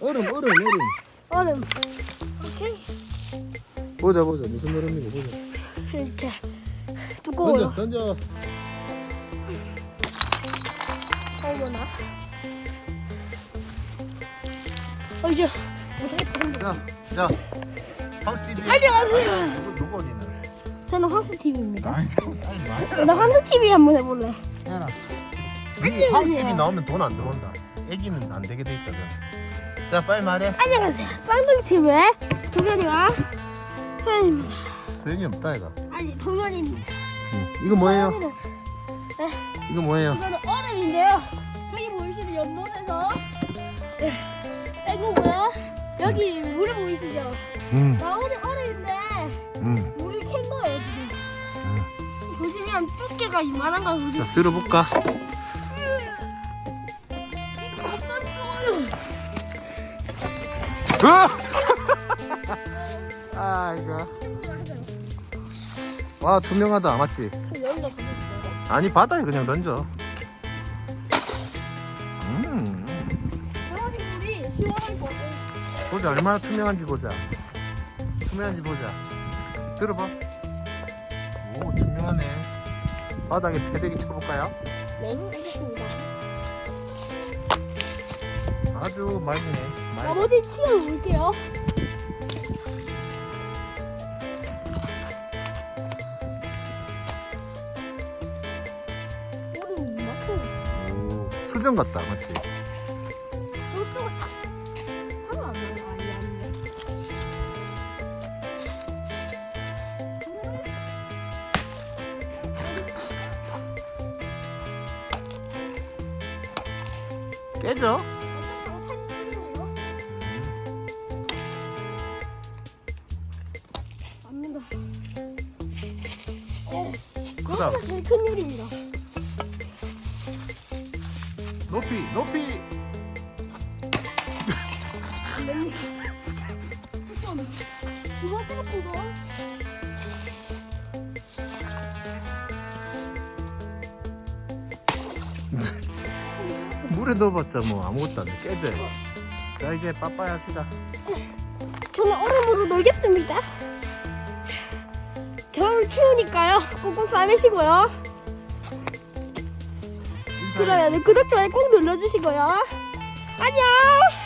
얼음 얼음 얼음. 오케이. 보자 보자 무슨 얼음이고 보자 이렇게 던져 두꺼워요. 던져 어머나. 어 이제. 자자 황스 TV 안녕하세요. 누구 누구 어디는 저는 황스 TV입니다. 딸 말이야 나 황스 TV 한번 해볼래. 해라 네 황스 TV 나오면 돈 안 들어온다 애기는 안 되게 돼 있거든 자 빨리 말해 안녕하세요. 쌍둥이 TV의 동현이와 서현입니다. 소용이 없다 이거 아니 동현입니다. 응. 이거 뭐예요 서현이는 이거 뭐예요 이거는 얼음인데요. 저기 보이시는 연못에서 네, 빼고고요. 여기 물을 보이시죠? 응 나오는 얼음인데 응. 물을 캔 거예요 지금. 보시면 두께가 이만한 걸 보세요. 자 들어볼까 아 이거 와 투명하다. 맞지? 여기다? 아니 바다에 그냥 던져. 음. 강아지 물이 시원할 것 같아요. 보자. 얼마나 투명한지 보자. 투명한지 보자. 들어봐. 오 투명하네. 바닥에 패대기 쳐볼까요? 네, 알겠습니다. 아주 맑으네 맑아 나머지 이만큼. 오, 수정 같다 맞지? 저쪽은 하나 안. 깨져 그다음. 그거가 제일 큰 요리입니다. 높이 높이 이거 물에 넣어봤자 뭐 아무것도 안 돼 깨져 자 이제 빠빠이 합시다 저는 얼음으로 놀겠습니다. 추우니까요. 꽁꽁 싸매시고요. 그러면 구독, 좋아요 꼭 눌러주시고요. 안녕!